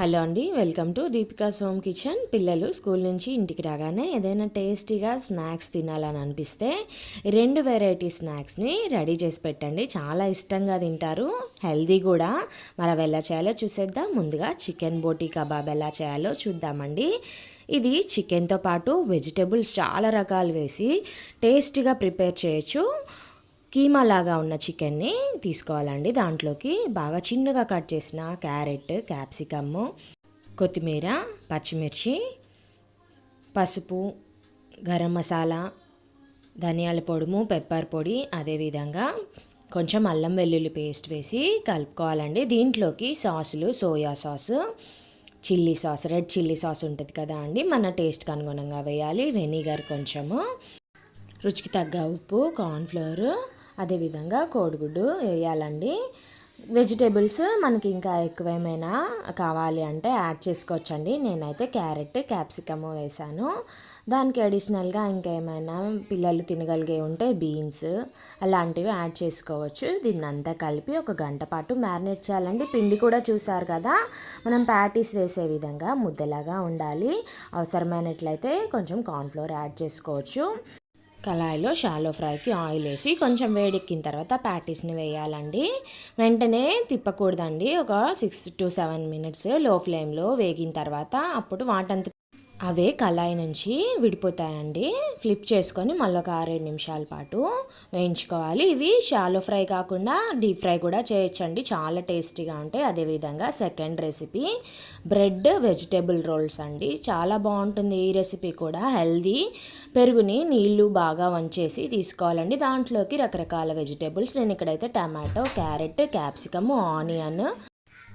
Hello అండి welcome to Deepika Som kitchen. పిల్లలు school నుంచి ఇంటికి రాగానే ఏదైనా టేస్టీగా స్నాక్స్ తినాలని అనిపిస్తే రెండు వెరైటీ స్నాక్స్ని రెడీ చేసి పెట్టండి. చాలా ఇష్టంగా తింటారు. హెల్దీ కూడా. మరి అవి ఎలా చేయాలో చూసేద్దాం. ముందుగా చికెన్ బోటీ కబాబ్ ఎలా చేయాలో చూద్దామండి. ఇది చికెన్తో పాటు వెజిటేబుల్స్ చాలా రకాలు వేసి టేస్టీగా ప్రిపేర్ చేయొచ్చు. కీమా లాగా ఉన్న చికెన్ని తీసుకోవాలండి దాంట్లోకి. బాగా చిన్నగా కట్ చేసిన క్యారెట్ క్యాప్సికమ్ కొత్తిమీర పచ్చిమిర్చి పసుపు గరం మసాలా ధనియాల పొడుము పెప్పర్ పొడి అదేవిధంగా కొంచెం అల్లం వెల్లుల్లి పేస్ట్ వేసి కలుపుకోవాలండి. దీంట్లోకి సాసులు soya sauce chilli sauce red chilli sauce ఉంటుంది కదా అండి మన టేస్ట్కి అనుగుణంగా వేయాలి. వెనిగర్ కొంచెము రుచికి తగ్గ ఉప్పు కార్న్ఫ్లోర్ అదేవిధంగా కోడిగుడ్డు వేయాలండి. వెజిటేబుల్స్ మనకి ఇంకా ఎక్కువేమైనా కావాలి అంటే యాడ్ చేసుకోవచ్చండి. నేనైతే క్యారెట్ క్యాప్సికమ్ వేసాను. దానికి అడిషనల్గా ఇంకా ఏమైనా పిల్లలు తినగలిగే ఉంటే బీన్స్ అలాంటివి యాడ్ చేసుకోవచ్చు. దీన్ని అంతా కలిపి ఒక గంట పాటు మ్యారినేట్ చేయాలండి. పిండి కూడా చూసారు కదా మనం ప్యాటీస్ వేసే విధంగా ముద్దలాగా ఉండాలి. అవసరమైనట్లయితే కొంచెం కార్న్ఫ్లోర్ యాడ్ చేసుకోవచ్చు. కళాయిలో షాలో ఫ్రైకి ఆయిల్ వేసి కొంచెం వేడెక్కిన తర్వాత ప్యాటీస్ని వేయాలండి. వెంటనే తిప్పకూడదండి. ఒక సిక్స్ టు సెవెన్ మినిట్స్లో ఫ్లేమ్లో వేగిన తర్వాత అప్పుడు వాటంత అవే కళాయి నుంచి విడిపోతాయండి. ఫ్లిప్ చేసుకొని మళ్ళీ ఒక ఆరేడు నిమిషాల పాటు వేయించుకోవాలి. ఇవి షాలో ఫ్రై కాకుండా డీప్ ఫ్రై కూడా చేయొచ్చండి. చాలా టేస్టీగా ఉంటాయి. అదేవిధంగా second recipe bread vegetable rolls అండి. చాలా బాగుంటుంది ఈ రెసిపీ కూడా. హెల్దీ పెరుగుని నీళ్ళు బాగా వంచేసి తీసుకోవాలండి. దాంట్లోకి రకరకాల వెజిటేబుల్స్ నేను ఇక్కడైతే tomato carrot capsicum onion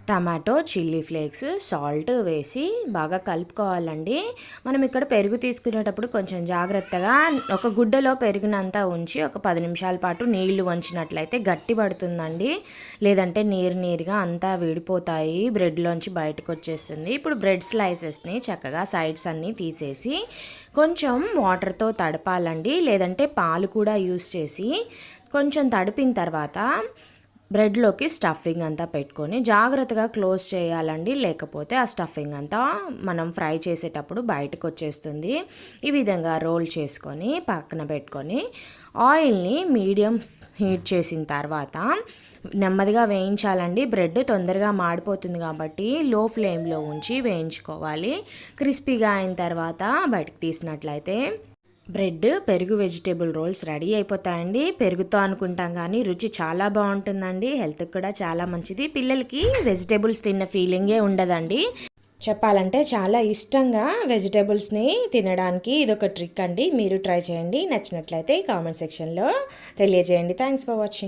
tomato chilli flakes salt వేసి బాగా కలుపుకోవాలండి. మనం ఇక్కడ పెరుగు తీసుకునేటప్పుడు కొంచెం జాగ్రత్తగా ఒక గుడ్డలో పెరుగునంతా ఉంచి ఒక పది నిమిషాల పాటు నీళ్ళు వంచినట్లయితే గట్టి పడుతుందండి. లేదంటే నీరు నీరుగా అంతా విడిపోతాయి బ్రెడ్లోంచి బయటకు వచ్చేస్తుంది. ఇప్పుడు బ్రెడ్ స్లైసెస్ని చక్కగా సైడ్స్ అన్నీ తీసేసి కొంచెం వాటర్తో తడపాలండి. లేదంటే పాలు కూడా యూస్ చేసి కొంచెం తడిపిన తర్వాత బ్రెడ్లోకి స్టఫింగ్ అంతా పెట్టుకొని జాగ్రత్తగా క్లోజ్ చేయాలండి. లేకపోతే ఆ స్టఫింగ్ అంతా మనం ఫ్రై చేసేటప్పుడు బయటకు వచ్చేస్తుంది ఈ విధంగా రోల్ చేసుకొని పక్కన పెట్టుకొని ఆయిల్ని మీడియం హీట్ చేసిన తర్వాత నెమ్మదిగా వేయించాలండి. బ్రెడ్ తొందరగా మాడిపోతుంది కాబట్టి లో ఫ్లేమ్లో ఉంచి వేయించుకోవాలి. క్రిస్పీగా అయిన తర్వాత బయటకు తీసినట్లయితే బ్రెడ్ పెరుగు వెజిటేబుల్ రోల్స్ రెడీ అయిపోతాయండి. పెరుగుతో అనుకుంటాం కానీ రుచి చాలా బాగుంటుందండి. హెల్త్కి కూడా చాలా మంచిది. పిల్లలకి వెజిటేబుల్స్ తిన్న ఫీలింగే ఉండదండి. చెప్పాలంటే చాలా ఇష్టంగా వెజిటేబుల్స్ని తినడానికి ఇదొక ట్రిక్ అండి. మీరు ట్రై చేయండి. నచ్చినట్లయితే కామెంట్ సెక్షన్లో తెలియజేయండి. Thanks for watching.